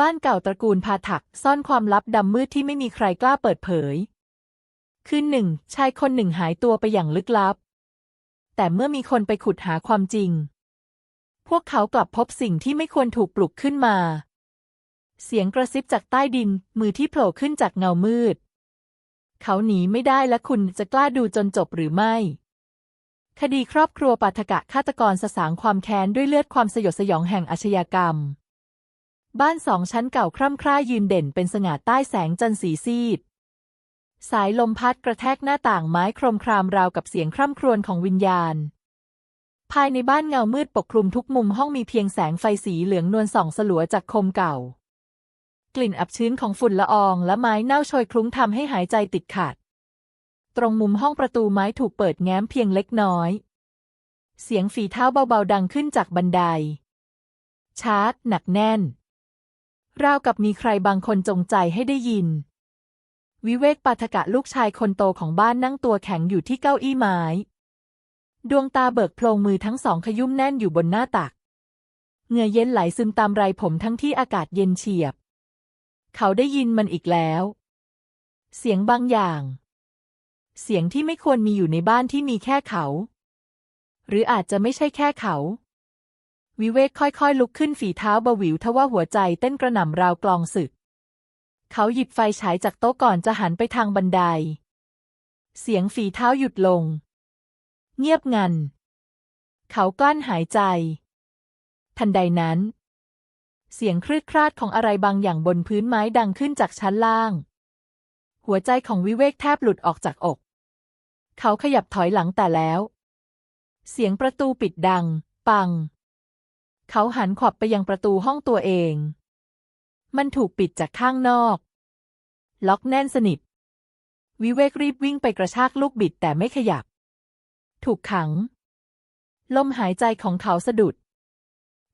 บ้านเก่าตระกูลพาถักซ่อนความลับดำมืดที่ไม่มีใครกล้าเปิดเผย คืนหนึ่ง ชายคนหนึ่งหายตัวไปอย่างลึกลับ แต่เมื่อมีคนไปขุดหาความจริง พวกเขากลับพบสิ่งที่ไม่ควรถูกปลุกขึ้นมา เสียงกระซิบจากใต้ดินมือที่โผล่ขึ้นจากเงามืด เขาหนีไม่ได้และคุณจะกล้าดูจนจบหรือไม่ คดีครอบครัวปาฐกะฆาตกรสสางความแค้นด้วยเลือดความสยดสยองแห่งอาชญากรรม บ้านสองชั้นเก่าคร่ำคร่ายืนเด่นเป็นสง่าใต้แสงจันทร์สีซีด สายลมพัดกระแทกหน้าต่างไม้โครมครามราวกับเสียงคร่ำครวญของวิญญาณ ภายในบ้านเงามืดปกคลุมทุกมุมห้องมีเพียงแสงไฟสีเหลืองนวลส่องสลัวจากโคมเก่า กลิ่นอับชื้นของฝุ่นละอองและไม้เน่าโชยคลุ้งทำให้หายใจติดขัด ตรงมุมห้องประตูไม้ถูกเปิดแง้มเพียงเล็กน้อย เสียงฝีเท้าเบาๆดังขึ้นจากบันได ชาร์จหนักแน่น ราวกับมีใครบางคนจงใจให้ได้ยิน วิเวกปาฐกะลูกชายคนโตของบ้านนั่งตัวแข็งอยู่ที่เก้าอี้ไม้ ดวงตาเบิกโพลงมือทั้งสองขยุ่มแน่นอยู่บนหน้าตัก เหงื่อเย็นไหลซึมตามไรผมทั้งที่อากาศเย็นเฉียบ เขาได้ยินมันอีกแล้ว เสียงบางอย่าง เสียงที่ไม่ควรมีอยู่ในบ้านที่มีแค่เขา หรืออาจจะไม่ใช่แค่เขา วิเวกค่อยๆ ลุกขึ้นฝีเท้าบาวิวทว่าหัวใจเต้นกระหน่ำราวกลองศึก เขาหยิบไฟฉายจากโต๊ะก่อนจะหันไปทางบันได เสียงฝีเท้าหยุดลง เงียบงัน เขากลั้นหายใจ ทันใดนั้น เสียงครืดคราดของอะไรบางอย่างบนพื้นไม้ดังขึ้นจากชั้นล่าง หัวใจของวิเวกแทบหลุดออกจากอก เขาขยับถอยหลังแต่แล้ว เสียงประตูปิดดัง ปัง เขาหันขวับไปยังประตูห้องตัวเอง มันถูกปิดจากข้างนอก ล็อกแน่นสนิท วิเวกรีบวิ่งไปกระชากลูกบิดแต่ไม่ขยับ ถูกขัง ลมหายใจของเขาสะดุด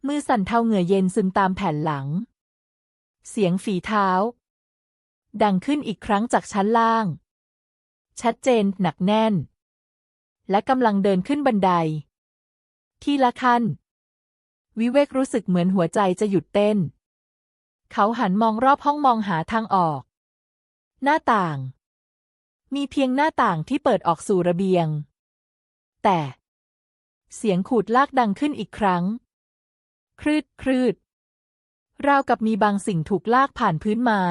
มือสั่นเทาเหงื่อเย็นซึมตามแผ่นหลัง เสียงฝีเท้า ดังขึ้นอีกครั้งจากชั้นล่าง ชัดเจนหนักแน่น และกำลังเดินขึ้นบันได ทีละขั้น วิเวกรู้สึกเหมือนหัวใจจะหยุดเต้น เขาหันมองรอบห้องมองหาทางออก หน้าต่าง มีเพียงหน้าต่างที่เปิดออกสู่ระเบียง แต่ เสียงขูดลากดังขึ้นอีกครั้ง ครืดครืดราวกับมีบางสิ่งถูกลากผ่านพื้นไม้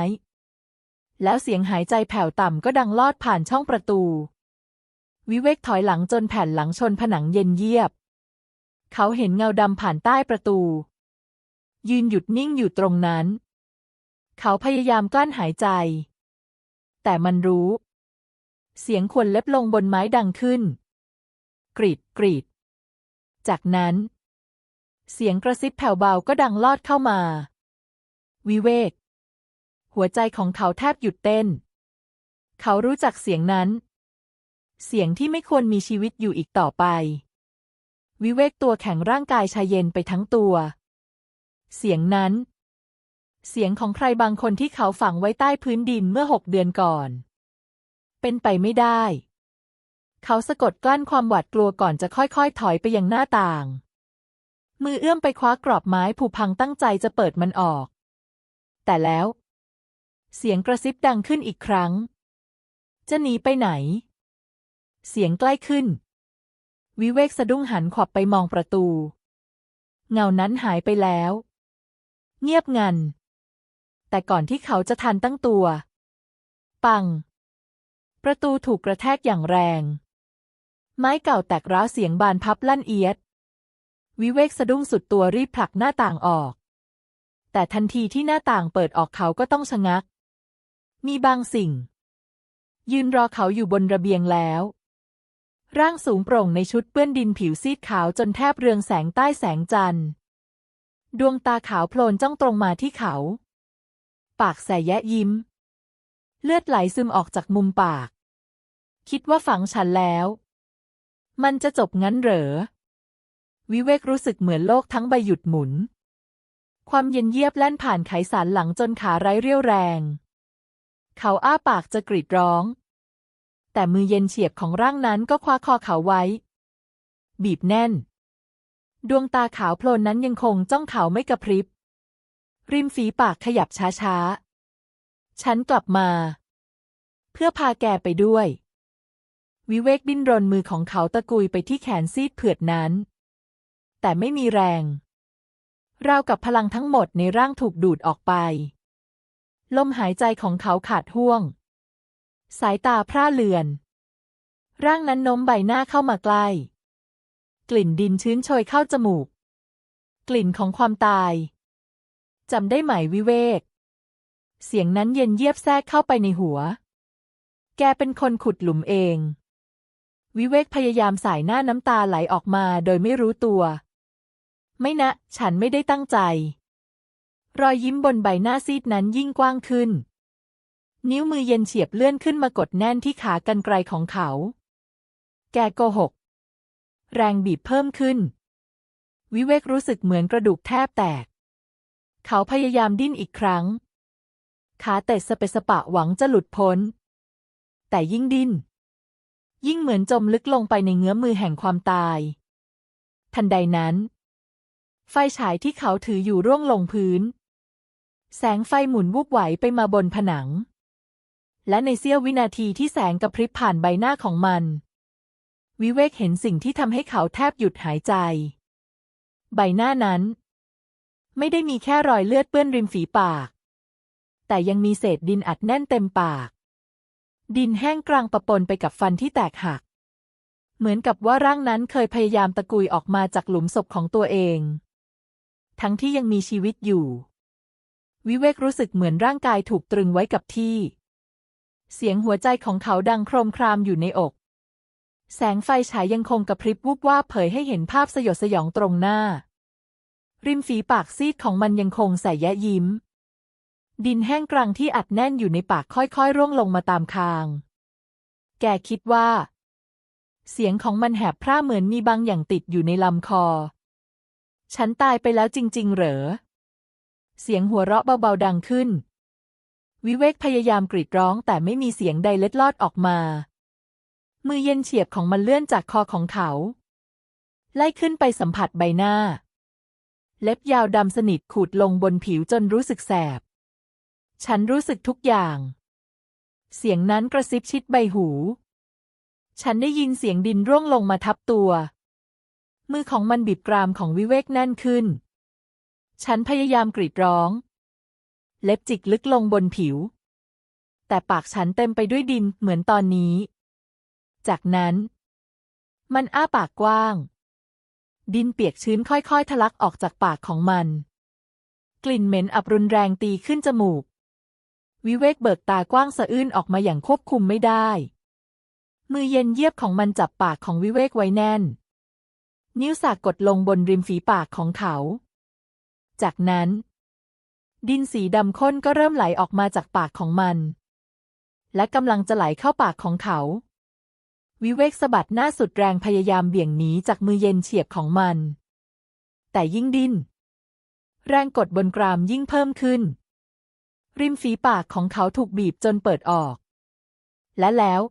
แล้วเสียงหายใจแผ่วต่ำก็ดังลอดผ่านช่องประตู วิเวกถอยหลังจนแผ่นหลังชนผนังเย็นเยียบ เขาเห็นเงาดำผ่านใต้ประตู ยืนหยุดนิ่งอยู่ตรงนั้น เขาพยายามกลั้นหายใจ แต่มันรู้ เสียงขวนเล็บลงบนไม้ดังขึ้น กรีดกรีด จากนั้น เสียงกระซิบแผ่วเบาก็ดังลอดเข้ามา วิเวก หัวใจของเขาแทบหยุดเต้น เขารู้จักเสียงนั้น เสียงที่ไม่ควรมีชีวิตอยู่อีกต่อไป วิเวกตัวแข็งร่างกายชายเย็นไปทั้งตัว เสียงนั้น เสียงของใครบางคนที่เขาฝังไว้ใต้พื้นดินเมื่อหกเดือนก่อน เป็นไปไม่ได้ เขาสะกดกลั้นความหวาดกลัวก่อนจะค่อยๆ ถอยไปยังหน้าต่าง มือเอื้อมไปคว้ากรอบไม้ผุพังตั้งใจจะเปิดมันออก แต่แล้ว เสียงกระซิบดังขึ้นอีกครั้ง จะหนีไปไหน เสียงใกล้ขึ้น วิเวกสะดุ้งหันขวับไปมองประตู เงานั้นหายไปแล้ว เงียบงัน แต่ก่อนที่เขาจะทันตั้งตัว ปัง ประตูถูกกระแทกอย่างแรง ไม้เก่าแตกร้าวเสียงบานพับลั่นเอียด วิเวกสะดุ้งสุดตัวรีบผลักหน้าต่างออก แต่ทันทีที่หน้าต่างเปิดออกเขาก็ต้องชะงัก มีบางสิ่ง ยืนรอเขาอยู่บนระเบียงแล้ว ร่างสูงโปร่งในชุดเปื้อนดินผิวซีดขาวจนแทบเรืองแสงใต้แสงจันทร์ ดวงตาขาวโพลนจ้องตรงมาที่เขา ปากแสแยะยิ้ม เลือดไหลซึมออกจากมุมปาก คิดว่าฝังฉันแล้ว มันจะจบงั้นเหรอ วิเวกรู้สึกเหมือนโลกทั้งใบหยุดหมุน ความเย็นเยียบแล่นผ่านไขสันหลังจนขาไร้เรี่ยวแรง เขาอ้าปากจะกรีดร้อง แต่มือเย็นเฉียบของร่างนั้นก็คว้าคอเขาไว้ บีบแน่น ดวงตาขาวโพลนนั้นยังคงจ้องเขาไม่กระพริบ ริมฝีปากขยับช้าๆ ฉันกลับมา เพื่อพาแกไปด้วย วิเวกดิ้นรนมือของเขาตะกุยไปที่แขนซีดเผือดนั้น แต่ไม่มีแรง ราวกับพลังทั้งหมดในร่างถูกดูดออกไป ลมหายใจของเขาขาดห่วง สายตาพร่าเลือน ร่างนั้นโน้มใบหน้าเข้ามาใกล้ กลิ่นดินชื้นโชยเข้าจมูก กลิ่นของความตายจำได้ไหมวิเวก เสียงนั้นเย็นเยียบแทรกเข้าไปในหัว แกเป็นคนขุดหลุมเอง วิเวกพยายามสายหน้าน้ำตาไหลออกมาโดยไม่รู้ตัว ไม่นะ ฉันไม่ได้ตั้งใจ รอยยิ้มบนใบหน้าซีดนั้นยิ่งกว้างขึ้น นิ้วมือเย็นเฉียบเลื่อนขึ้นมากดแน่นที่ขากรรไกรของเขา แกโกหก แรงบีบเพิ่มขึ้น วิเวกรู้สึกเหมือนกระดูกแทบแตก เขาพยายามดิ้นอีกครั้ง ขาเตะสเปสปะหวังจะหลุดพ้น แต่ยิ่งดิ้น ยิ่งเหมือนจมลึกลงไปในเงื้อมมือแห่งความตาย ทันใดนั้น ไฟฉายที่เขาถืออยู่ร่วงลงพื้น แสงไฟหมุนวูบไหวไปมาบนผนัง และในเสี้ยววินาทีที่แสงกระพริบผ่านใบหน้าของมัน วิเวกเห็นสิ่งที่ทำให้เขาแทบหยุดหายใจ ใบหน้านั้น ไม่ได้มีแค่รอยเลือดเปื้อนริมฝีปาก แต่ยังมีเศษดินอัดแน่นเต็มปาก ดินแห้งกลางปะปนไปกับฟันที่แตกหัก เหมือนกับว่าร่างนั้นเคยพยายามตะกุยออกมาจากหลุมศพของตัวเอง ทั้งที่ยังมีชีวิตอยู่ วิเวกรู้สึกเหมือนร่างกายถูกตรึงไว้กับที่ เสียงหัวใจของเขาดังโครมครามอยู่ในอก แสงไฟฉายยังคงกระพริบวูบวาบเผยให้เห็นภาพสยดสยองตรงหน้า ริมฝีปากซีดของมันยังคงใส่แยะยิ้ม ดินแห้งกรังที่อัดแน่นอยู่ในปากค่อยๆ ร่วงลงมาตามคาง แกคิดว่า เสียงของมันแหบพร่าเหมือนมีบางอย่างติดอยู่ในลำคอ ฉันตายไปแล้วจริง ๆ เหรอ เสียงหัวเราะเบาๆดังขึ้น วิเวกพยายามกรีดร้องแต่ไม่มีเสียงใดเล็ดลอดออกมา มือเย็นเฉียบของมันเลื่อนจากคอของเขา ไล่ขึ้นไปสัมผัสใบหน้า เล็บยาวดำสนิทขูดลงบนผิวจนรู้สึกแสบ ฉันรู้สึกทุกอย่าง เสียงนั้นกระซิบชิดใบหู ฉันได้ยินเสียงดินร่วงลงมาทับตัว มือของมันบีบกรามของวิเวกแน่นขึ้น ฉันพยายามกรีดร้อง เล็บจิกลึกลงบนผิว แต่ปากฉันเต็มไปด้วยดินเหมือนตอนนี้ จากนั้น มันอ้าปากกว้าง ดินเปียกชื้นค่อยๆ ทะลักออกจากปากของมัน กลิ่นเหม็นอับรุนแรงตีขึ้นจมูก วิเวกเบิกตากว้างสะอื้นออกมาอย่างควบคุมไม่ได้ มือเย็นเยียบของมันจับปากของวิเวกไว้แน่น นิ้วสากกดลงบนริมฝีปากของเขา จากนั้น ดินสีดำข้นก็เริ่มไหลออกมาจากปากของมัน และกำลังจะไหลเข้าปากของเขา วิเวกสะบัดหน้าสุดแรงพยายามเบี่ยงหนีจากมือเย็นเฉียบของมัน แต่ยิ่งดิ้น แรงกดบนกรามยิ่งเพิ่มขึ้น ริมฝีปากของเขาถูกบีบจนเปิดออก และแล้ว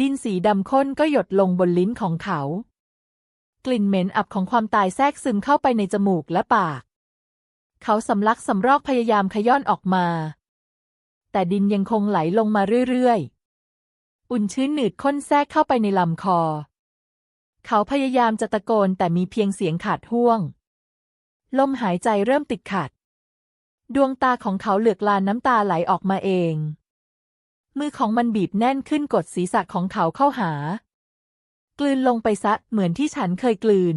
ดินสีดำข้นก็หยดลงบนลิ้นของเขา กลิ่นเหม็นอับของความตายแทรกซึมเข้าไปในจมูกและปาก เขาสำลักสำรอกพยายามขย้อนออกมา แต่ดินยังคงไหลลงมาเรื่อยๆ อุ่นชื้นหนืดข้นแทรกเข้าไปในลำคอ เขาพยายามจะตะโกนแต่มีเพียงเสียงขาดห่วง ลมหายใจเริ่มติดขัด ดวงตาของเขาเหลือกลานน้ำตาไหลออกมาเอง มือของมันบีบแน่นขึ้นกดศีรษะของเขาเข้าหา กลืนลงไปซะเหมือนที่ฉันเคยกลืน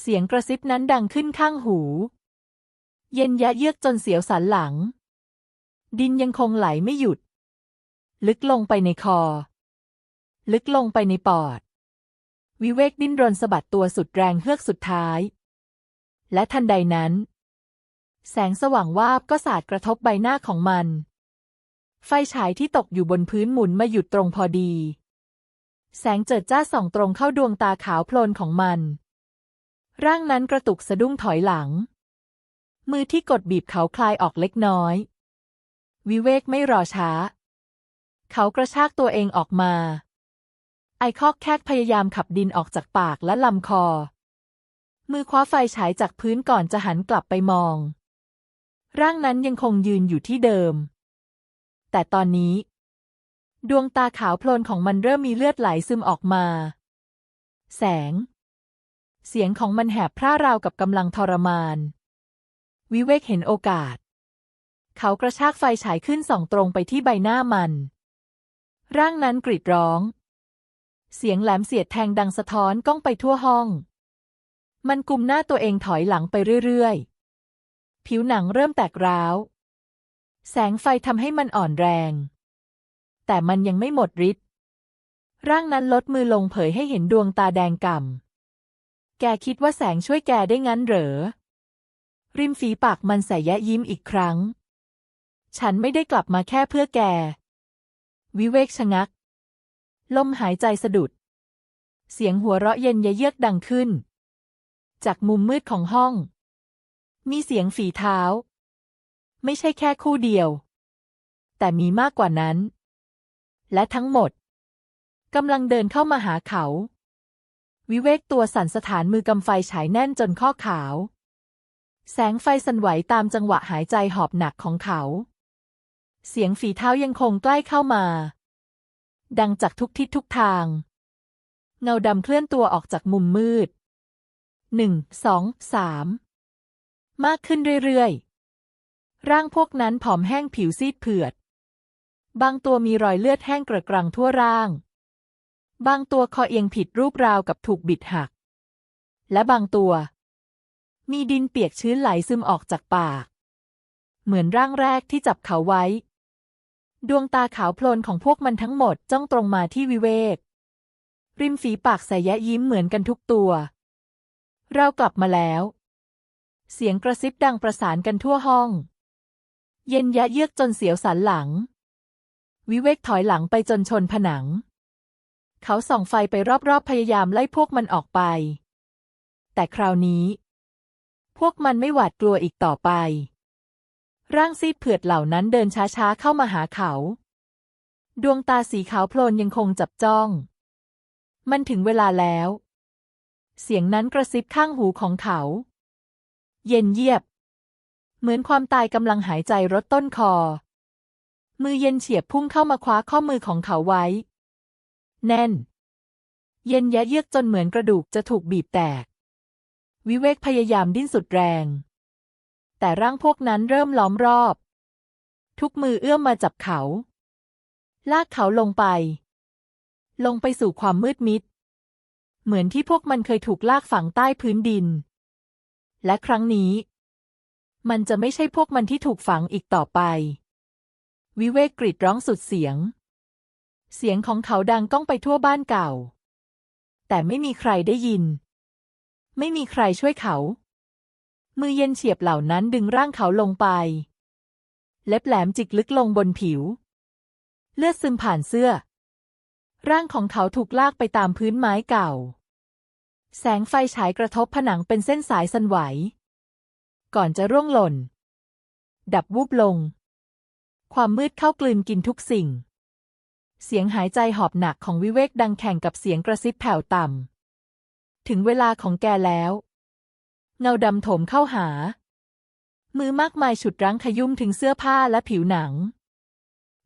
เสียงกระซิบนั้นดังขึ้นข้างหู เย็นยะเยือกจนเสียวสันหลัง ดินยังคงไหลไม่หยุด ลึกลงไปในคอ ลึกลงไปในปอด วิเวกดิ้นรนสะบัดตัวสุดแรงเฮือกสุดท้าย และทันใดนั้น แสงสว่างวาบก็สาดกระทบใบหน้าของมัน ไฟฉายที่ตกอยู่บนพื้นหมุนมาหยุดตรงพอดี แสงเจิดจ้าส่องตรงเข้าดวงตาขาวโพลนของมัน ร่างนั้นกระตุกสะดุ้งถอยหลัง มือที่กดบีบเขาคลายออกเล็กน้อย วิเวกไม่รอช้า เขากระชากตัวเองออกมา ไอคอกแคกพยายามขับดินออกจากปากและลำคอ มือคว้าไฟฉายจากพื้นก่อนจะหันกลับไปมอง ร่างนั้นยังคงยืนอยู่ที่เดิม แต่ตอนนี้ ดวงตาขาวโพลนของมันเริ่มมีเลือดไหลซึมออกมา แสง เสียงของมันแหบพร่าราวกับกำลังทรมาน วิเวกเห็นโอกาส เขากระชากไฟฉายขึ้นส่องตรงไปที่ใบหน้ามัน ร่างนั้นกรีดร้อง เสียงแหลมเสียดแทงดังสะท้อนก้องไปทั่วห้อง มันกุมหน้าตัวเองถอยหลังไปเรื่อยๆ ผิวหนังเริ่มแตกร้าว แสงไฟทำให้มันอ่อนแรง แต่มันยังไม่หมดฤทธิ์ร่างนั้นลดมือลงเผยให้เห็นดวงตาแดงก่ำแกคิดว่าแสงช่วยแกได้งั้นเหรอ ริมฝีปากมันใส่แยะยิ้มอีกครั้ง ฉันไม่ได้กลับมาแค่เพื่อแก วิเวกชะงัก ลมหายใจสะดุด เสียงหัวเราะเย็นยะเยือกดังขึ้น จากมุมมืดของห้อง มีเสียงฝีเท้า ไม่ใช่แค่คู่เดียว แต่มีมากกว่านั้น และทั้งหมดกำลังเดินเข้ามาหาเขา วิเวกตัวสั่นสถานมือกำไฟฉายแน่นจนข้อขาว แสงไฟสั่นไหวตามจังหวะหายใจหอบหนักของเขา เสียงฝีเท้ายังคงใกล้เข้ามา ดังจากทุกทิศทุกทาง เงาดำเคลื่อนตัวออกจากมุมมืด หนึ่ง สอง สาม มากขึ้นเรื่อยๆ ร่างพวกนั้นผอมแห้งผิวซีดเผือด บางตัวมีรอยเลือดแห้งกระกรังทั่วร่าง บางตัวคอเอียงผิดรูปราวกับถูกบิดหัก และบางตัว มีดินเปียกชื้นไหลซึมออกจากปาก เหมือนร่างแรกที่จับเขาไว้ ดวงตาขาวโพลนของพวกมันทั้งหมดจ้องตรงมาที่วิเวก ริมฝีปากใส่แยะยิ้มเหมือนกันทุกตัว เรากลับมาแล้ว เสียงกระซิบดังประสานกันทั่วห้อง เย็นยะเยือกจนเสียวสันหลัง วิเวกถอยหลังไปจนชนผนัง เขาส่องไฟไปรอบๆพยายามไล่พวกมันออกไป แต่คราวนี้ พวกมันไม่หวาดกลัวอีกต่อไป ร่างซีดเผือดเหล่านั้นเดินช้าๆเข้ามาหาเขา ดวงตาสีขาวโพลนยังคงจับจ้อง มันถึงเวลาแล้ว เสียงนั้นกระซิบข้างหูของเขา เย็นเยียบ เหมือนความตายกำลังหายใจรดต้นคอ มือเย็นเฉียบพุ่งเข้ามาคว้าข้อมือของเขาไว้ แน่น เย็นยะเยือกจนเหมือนกระดูกจะถูกบีบแตก วิเวกพยายามดิ้นสุดแรง แต่ร่างพวกนั้นเริ่มล้อมรอบ ทุกมือเอื้อมมาจับเขา ลากเขาลงไป ลงไปสู่ความมืดมิด เหมือนที่พวกมันเคยถูกลากฝังใต้พื้นดิน และครั้งนี้ มันจะไม่ใช่พวกมันที่ถูกฝังอีกต่อไป วิเวกกรีดร้องสุดเสียง เสียงของเขาดังก้องไปทั่วบ้านเก่า แต่ไม่มีใครได้ยิน ไม่มีใครช่วยเขา มือเย็นเฉียบเหล่านั้นดึงร่างเขาลงไป เล็บแหลมจิกลึกลงบนผิว เลือดซึมผ่านเสื้อ ร่างของเขาถูกลากไปตามพื้นไม้เก่า แสงไฟฉายกระทบผนังเป็นเส้นสายสันไหว ก่อนจะร่วงหล่น ดับวูบลง ความมืดเข้ากลืนกินทุกสิ่งเสียงหายใจหอบหนักของวิเวกดังแข่งกับเสียงกระซิบแผ่วต่ำ ถึงเวลาของแกแล้ว เงาดำโถมเข้าหา มือมากมายฉุดรั้งขยุ่มถึงเสื้อผ้าและผิวหนัง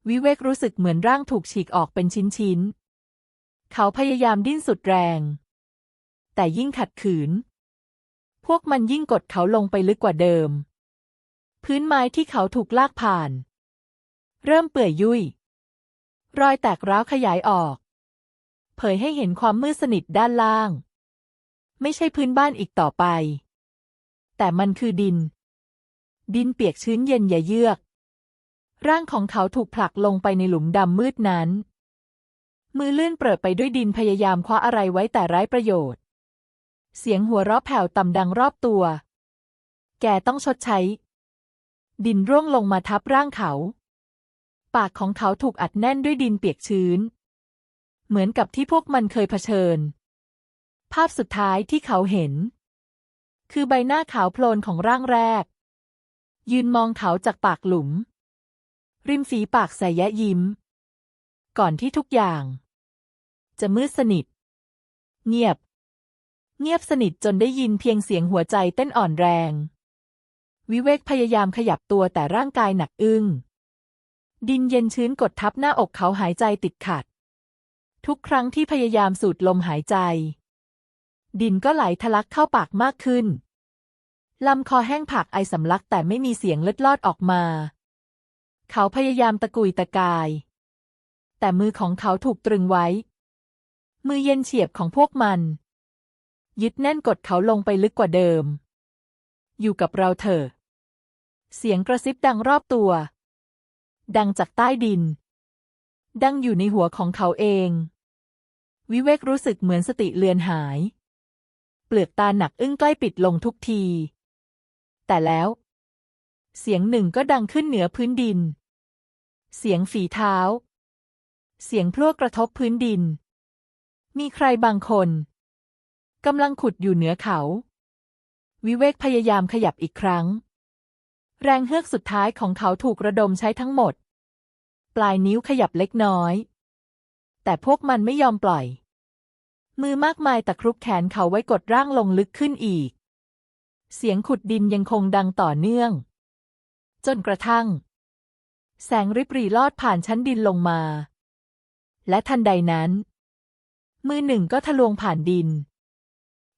วิเวกรู้สึกเหมือนร่างถูกฉีกออกเป็นชิ้นๆ เขาพยายามดิ้นสุดแรง แต่ยิ่งขัดขืน พวกมันยิ่งกดเขาลงไปลึกกว่าเดิม พื้นไม้ที่เขาถูกลากผ่าน เริ่มเปื่อยยุ่ย รอยแตกร้าวขยายออก เผยให้เห็นความมืดสนิทด้านล่าง ไม่ใช่พื้นบ้านอีกต่อไป แต่มันคือดิน ดินเปียกชื้นเย็นอย่าเยือก ร่างของเขาถูกผลักลงไปในหลุมดำมืดนั้น มือเลื่อนเปิดไปด้วยดินพยายามคว้าอะไรไว้แต่ไร้ประโยชน์ เสียงหัวเราะแผ่วต่ำดังรอบตัว แกต้องชดใช้ ดินร่วงลงมาทับร่างเขา ปากของเขาถูกอัดแน่นด้วยดินเปียกชื้น เหมือนกับที่พวกมันเคยเผชิญ พสุดท้ายที่เขาเห็น คือใบหน้าขาวโพลนของร่างแรก ยืนมองเขาจากปากหลุม ริมฝีปากใสแยะยิ้ม ก่อนที่ทุกอย่าง จะมืดสนิท เงียบ เงียบสนิทจนได้ยินเพียงเสียงหัวใจเต้นอ่อนแรง วิเวกพยายามขยับตัวแต่ร่างกายหนักอึ้งดินเย็นชื้นกดทับหน้าอกเขาหายใจติดขัด ทุกครั้งที่พยายามสูดลมหายใจ ดินก็ไหลทะลักเข้าปากมากขึ้น ลำคอแห้งผากไอสำลักแต่ไม่มีเสียงเล็ดลอดออกมา เขาพยายามตะกุยตะกาย แต่มือของเขาถูกตรึงไว้ มือเย็นเฉียบของพวกมัน ยึดแน่นกดเขาลงไปลึกกว่าเดิม อยู่กับเราเถอะ เสียงกระซิบดังรอบตัว ดังจากใต้ดิน ดังอยู่ในหัวของเขาเอง วิเวกรู้สึกเหมือนสติเลือนหาย เปลือกตาหนักอึ้งใกล้ปิดลงทุกที แต่แล้ว เสียงหนึ่งก็ดังขึ้นเหนือพื้นดิน เสียงฝีเท้า เสียงพลั่วกระทบพื้นดิน มีใครบางคนกำลังขุดอยู่เหนือเขา วิเวกพยายามขยับอีกครั้ง แรงเฮือกสุดท้ายของเขาถูกระดมใช้ทั้งหมด ปลายนิ้วขยับเล็กน้อย แต่พวกมันไม่ยอมปล่อย มือมากมายตะครุบแขนเขาไว้กดร่างลงลึกขึ้นอีก เสียงขุดดินยังคงดังต่อเนื่อง จนกระทั่ง แสงริบหรี่ลอดผ่านชั้นดินลงมา และทันใดนั้น มือหนึ่งก็ทะลวงผ่านดิน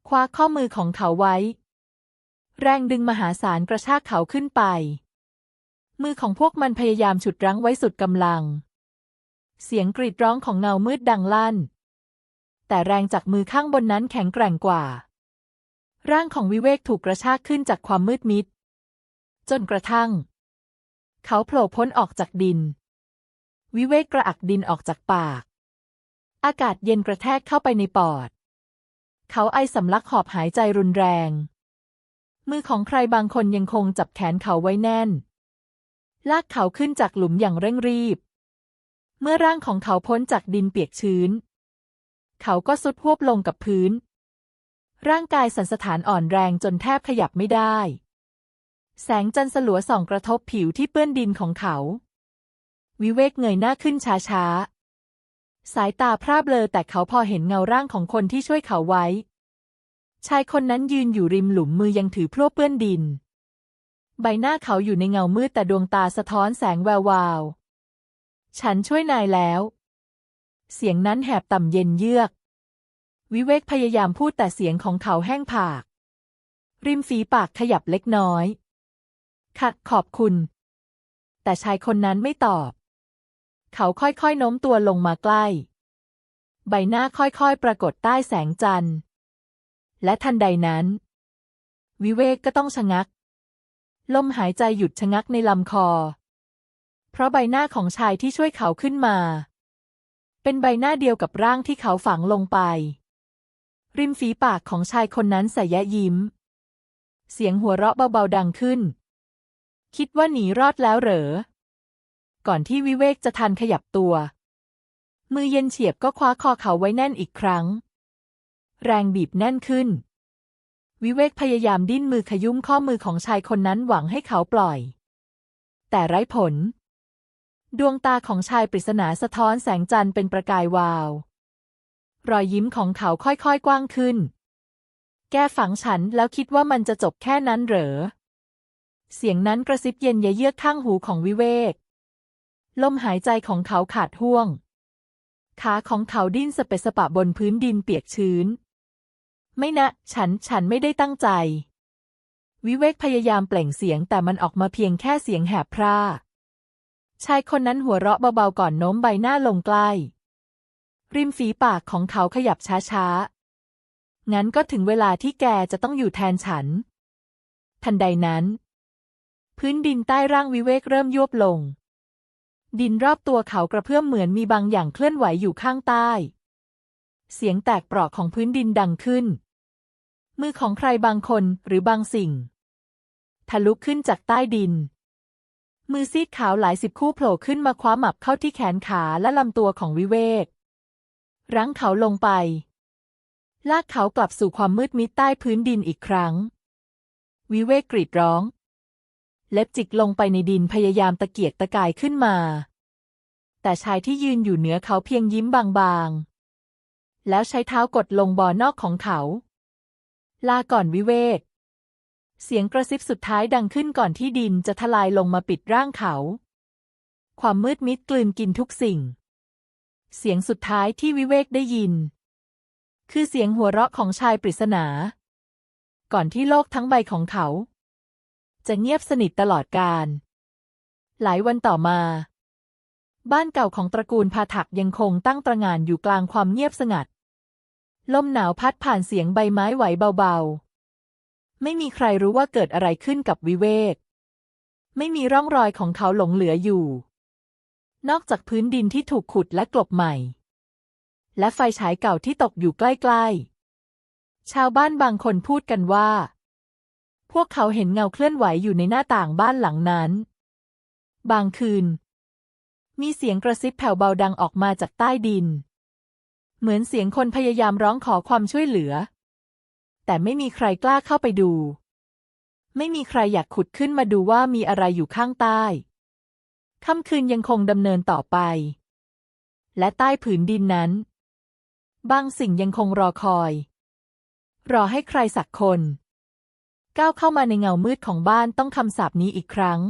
คว้าข้อมือของเขาไว้ แรงดึงมหาศาลกระชากเขาขึ้นไป มือของพวกมันพยายามฉุดรั้งไว้สุดกำลัง เสียงกรีดร้องของเงามืดดังลั่น แต่แรงจากมือข้างบนนั้นแข็งแกร่งกว่า ร่างของวิเวกถูกกระชากขึ้นจากความมืดมิด จนกระทั่ง เขาโผล่พ้นออกจากดิน วิเวกกระอักดินออกจากปาก อากาศเย็นกระแทกเข้าไปในปอด เขาไอสำลักหอบหายใจรุนแรง มือของใครบางคนยังคงจับแขนเขาไว้แน่น ลากเขาขึ้นจากหลุมอย่างเร่งรีบเมื่อร่างของเขาพ้นจากดินเปียกชื้น เขาก็สุดพวบลงกับพื้น ร่างกายสันสถานอ่อนแรงจนแทบขยับไม่ได้ แสงจันทร์สลัวส่องกระทบผิวที่เปื้อนดินของเขา วิเวกเงยหน้าขึ้นช้าๆ สายตาพร่าเบลอแต่เขาพอเห็นเงาร่างของคนที่ช่วยเขาไว้ ชายคนนั้นยืนอยู่ริมหลุมมือยังถือพลั่วเปื้อนดิน ใบหน้าเขาอยู่ในเงามืดแต่ดวงตาสะท้อนแสงแวววาว ฉันช่วยนายแล้ว เสียงนั้นแหบต่ำเย็นเยือก วิเวกพยายามพูดแต่เสียงของเขาแห้งผาก ริมฝีปากขยับเล็กน้อย ค่ะ ขอบคุณ แต่ชายคนนั้นไม่ตอบ เขาค่อยๆโน้มตัวลงมาใกล้ ใบหน้าค่อยๆ ปรากฏใต้แสงจันทร์ และทันใดนั้น วิเวกก็ต้องชะงัก ลมหายใจหยุดชะงักในลำคอ เพราะใบหน้าของชายที่ช่วยเขาขึ้นมา เป็นใบหน้าเดียวกับร่างที่เขาฝังลงไป ริมฝีปากของชายคนนั้นใส่แยะยิ้ม เสียงหัวเราะเบาๆดังขึ้น คิดว่าหนีรอดแล้วเหรอ ก่อนที่วิเวกจะทันขยับตัว มือเย็นเฉียบก็คว้าคอเขาไว้แน่นอีกครั้ง แรงบีบแน่นขึ้น วิเวกพยายามดิ้นมือขยุ้มข้อมือของชายคนนั้นหวังให้เขาปล่อย แต่ไร้ผล ดวงตาของชายปริศนาสะท้อนแสงจันทร์เป็นประกายวาว รอยยิ้มของเขาค่อยๆกว้างขึ้น แกฝังฉันแล้วคิดว่ามันจะจบแค่นั้นเหรอ เสียงนั้นกระซิบเย็นเยือกข้างหูของวิเวก ลมหายใจของเขาขาดห่วง ขาของเขาดิ้นสเปะสปะบนพื้นดินเปียกชื้น ไม่นะ ฉัน ฉันไม่ได้ตั้งใจ วิเวกพยายามเปล่งเสียงแต่มันออกมาเพียงแค่เสียงแหบพร่า ชายคนนั้นหัวเราะเบาๆก่อนโน้มใบหน้าลงใกล้ ริมฝีปากของเขาขยับช้าๆ งั้นก็ถึงเวลาที่แกจะต้องอยู่แทนฉัน ทันใดนั้น พื้นดินใต้ร่างวิเวกเริ่มยวบลง ดินรอบตัวเขากระเพื่อมเหมือนมีบางอย่างเคลื่อนไหวอยู่ข้างใต้ เสียงแตกเปราะของพื้นดินดังขึ้น มือของใครบางคนหรือบางสิ่ง ทะลุขึ้นจากใต้ดิน มือซีดขาวหลายสิบคู่โผล่ขึ้นมาคว้าหมับเข้าที่แขนขาและลำตัวของวิเวก รั้งเขาลงไป ลากเขากลับสู่ความมืดมิดใต้พื้นดินอีกครั้ง วิเวกกรีดร้อง เล็บจิกลงไปในดินพยายามตะเกียกตะกายขึ้นมา แต่ชายที่ยืนอยู่เหนือเขาเพียงยิ้มบางๆ แล้วใช้เท้ากดลงบ่อนอกของเขา ลาก่อนวิเวก เสียงกระซิบสุดท้ายดังขึ้นก่อนที่ดินจะทลายลงมาปิดร่างเขา ความมืดมิดกลืนกินทุกสิ่ง เสียงสุดท้ายที่วิเวกได้ยิน คือเสียงหัวเราะของชายปริศนา ก่อนที่โลกทั้งใบของเขา จะเงียบสนิทตลอดกาลหลายวันต่อมา บ้านเก่าของตระกูลพาถักยังคงตั้งตระงานอยู่กลางความเงียบสงัด ลมหนาวพัดผ่านเสียงใบไม้ไหวเบาๆ ไม่มีใครรู้ว่าเกิดอะไรขึ้นกับวิเวก ไม่มีร่องรอยของเขาหลงเหลืออยู่ นอกจากพื้นดินที่ถูกขุดและกลบใหม่ และไฟฉายเก่าที่ตกอยู่ใกล้ ๆ ชาวบ้านบางคนพูดกันว่า พวกเขาเห็นเงาเคลื่อนไหวอยู่ในหน้าต่างบ้านหลังนั้น บางคืน มีเสียงกระซิบแผ่วเบาดังออกมาจากใต้ดิน เหมือนเสียงคนพยายามร้องขอความช่วยเหลือ แต่ไม่มีใครกล้าเข้าไปดู ไม่มีใครอยากขุดขึ้นมาดูว่ามีอะไรอยู่ข้างใต้ค่ำคืนยังคงดำเนินต่อไป และใต้ผืนดินนั้น บางสิ่งยังคงรอคอย รอให้ใครสักคน ก้าวเข้ามาในเงามืดของบ้านต้องคำสาปนี้อีกครั้ง